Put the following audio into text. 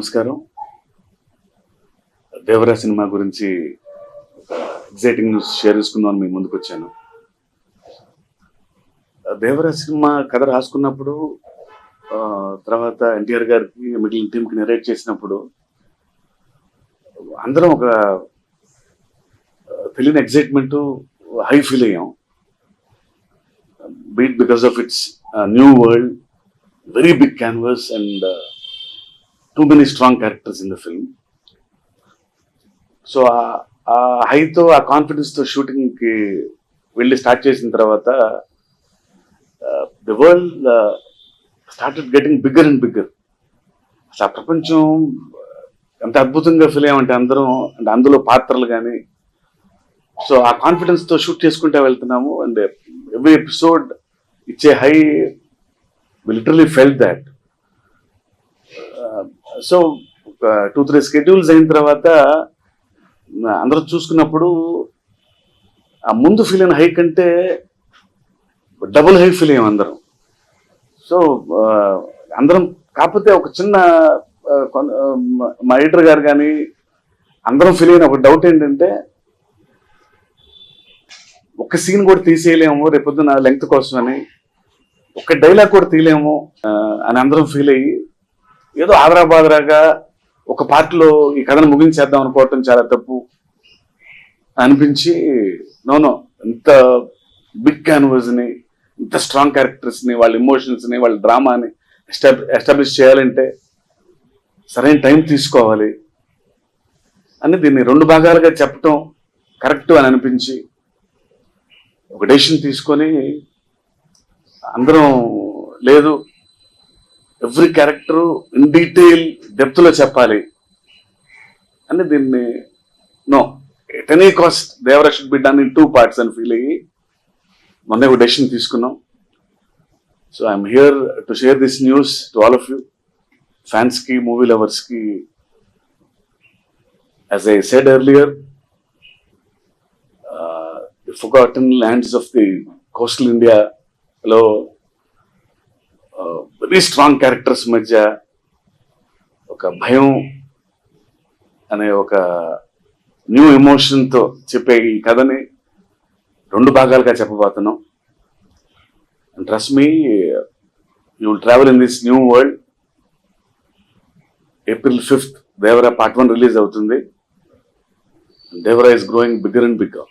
నమస్కారం. దేవరా సినిమా గురించి exciting news share చేసుకుందామని మీ ముందుకు వచ్చాను. దేవరా సినిమా కథ రాసుకున్నప్పుడు తర్వాత ఎన్టీఆర్ గారికి మిగిలిన టీంకి నెరేట్ చేసినప్పుడు అందరం ఒక తెలియని ఎగ్జైట్మెంట్ హై ఫీల్ అయ్యాం. But because of its new world very big canvas and too many strong characters in the film so ఆ హైతో ఆ కాన్ఫిడెన్స్తో షూటింగ్కి వెళ్ళి స్టార్ట్ చేసిన తర్వాత the world started getting bigger and bigger అసలు ఆ ప్రపంచం ఎంత అద్భుతంగా ఫీల్ అయ్యామంటే అందరం అంటే అందులో పాత్రలు కానీ సో ఆ కాన్ఫిడెన్స్తో షూట్ చేసుకుంటూ వెళ్తున్నాము. అండ్ ఎవ్రీ ఎపిసోడ్ ఇచ్చే high literally felt that so two three schedules అయిన తర్వాత అందరూ చూసుకున్నప్పుడు ఆ ముందు ఫీల్ అయిన హై కంటే డబుల్ హై ఫీల్ అయ్యాం అందరం. సో అందరం కాకపోతే ఒక చిన్న మా- ఎడిటర్ గారు కానీ అందరం ఫీల్ అయిన ఒక డౌట్ ఏంటంటే ఒక సీన్ కూడా తీసేయలేము రేపొద్దున లెంగ్త్ కోసమని ఒక డైలాగ్ కూడా తీయలేము అని అందరం ఫీల్ అయ్యి ఏదో ఆదరాబాదరాగా ఒక పార్టీలో ఈ కథను ముగించేద్దాం అనుకోవటం చాలా తప్పు అనిపించి నోనో ఇంత బిగ్ క్యాన్వస్ని ఇంత స్ట్రాంగ్ క్యారెక్టర్స్ని వాళ్ళ ఎమోషన్స్ని వాళ్ళ డ్రామాని ఎస్టాబ్లిష్ చేయాలంటే సరైన టైం తీసుకోవాలి అని దీన్ని రెండు భాగాలుగా చెప్పటం కరెక్ట్ అని అనిపించి ఒక డెసిషన్ తీసుకొని అందరం లేదు ఎవ్రీ క్యారెక్టర్ ఇన్ డీటెయిల్ డెప్త్లో చెప్పాలి. అని దీన్ని no at any cost దేవరక్షణ should done in two parts అని ఫీల్ అయ్యి మొన్న ఒక డెసిషన్ తీసుకున్నాం. So I'm here to share this news to all of you ఫ్యాన్స్కి movie లవర్స్కి. As I said earlier the forgotten lands of the coastal ఇండియాలో very strong characters మధ్య ఒక భయం అనే ఒక న్యూ ఎమోషన్తో చెప్పే ఈ కథని రెండు భాగాలుగా చెప్పబోతున్నాం. And trust me you will travel in this new world April fifth Devara part one release అవుతుంది. Devara is growing bigger and bigger